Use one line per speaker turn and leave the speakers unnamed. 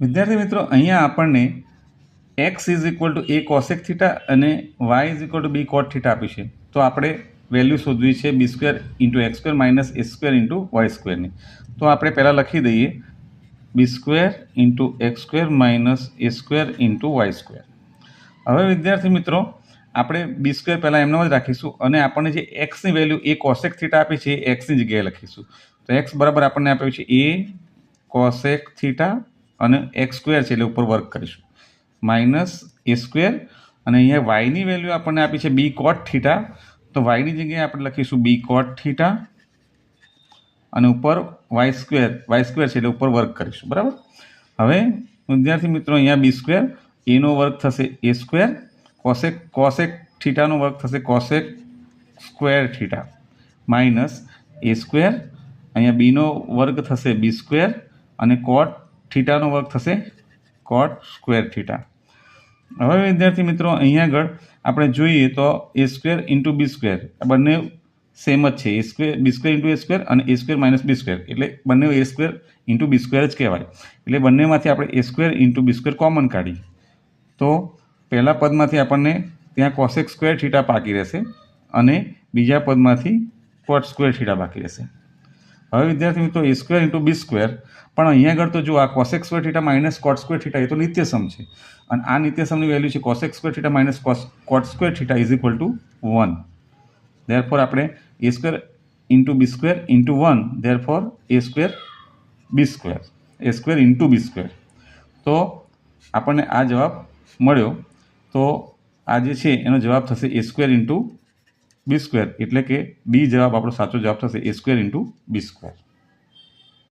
વિદ્યાર્થી મિત્રો, અહીંયા આપણને x is equal to a cosec theta અને y is equal to b cot theta આપી છે. તો આપણે વેલ્યુ શોધવી છે b square into x square minus a square into y સ્ક્વેરની તો આપણે પહેલાં લખી દઈએ b square into x square minus a square into y square હવે વિદ્યાર્થી મિત્રો, આપણે બી સ્ક્વેર પહેલાં એમનો જ રાખીશું અને આપણને જે એક્સની વેલ્યુ એ કોસેક થીટા આપી છે એ એક્સની જગ્યાએ લખીશું. તો એક્સ બરાબર આપણને આપ્યું છે એ કોસેક થીટા અને એક્સ સ્ક્વેર છે એટલે ઉપર વર્ક કરીશું. માઇનસ એ સ્ક્વેર અને અહીંયા વાયની વેલ્યુ આપણને આપી છે બી કોટ થીટા. તો વાયની જગ્યાએ આપણે લખીશું બી કોટ થીટા અને ઉપર વાય સ્ક્વેર વાય સ્ક્વેર છે એટલે ઉપર વર્ક કરીશું, બરાબર? હવે વિદ્યાર્થી મિત્રો અહીંયા બી સ્ક્વેર, એનો વર્ક થશે એ સ્ક્વેર, કોસેક કોસેક થીટાનો વર્ક થશે cosec square theta. Minus a square, અહીંયા બીનો વર્ગ થશે બી સ્ક્વેર અને કોટ થીટાનો વર્ગ થશે કોટ સ્ક્વેર થીટા હવે વિદ્યાર્થી મિત્રો, અહીંયા આગળ આપણે જોઈએ તો a square into b square આ બંને સેમ જ છે. A square b square into a square અને a square minus b square એટલે બંને a square into b square જ કહેવાય. એટલે બંનેમાંથી આપણે a square into b square common કાઢી. તો પહેલા પદમાંથી આપણને ત્યાં કોસેક સ્ક્વેર થીટા બાકી રહેશે અને બીજા પદમાંથી કોટ સ્ક્વેર થીટા બાકી રહેશે. હવે વિદ્યાર્થી મિત્રો a square into b square પણ અહીંયા આગળ તો જો આ cosec square theta minus cot square theta એ તો નિત્યસમ છે. અને આ નિત્યસમની વેલ્યુ છે cosec square theta minus cot square theta is equal to one therefore આપણે a square into b square into one therefore a square b square a square into b square તો આપણને આ જવાબ મળ્યો. તો આ જે છે, એનો જવાબ થશે a square into b square એટલે કે બી જવાબ આપણો સાચો જવાબ થશે a square into b square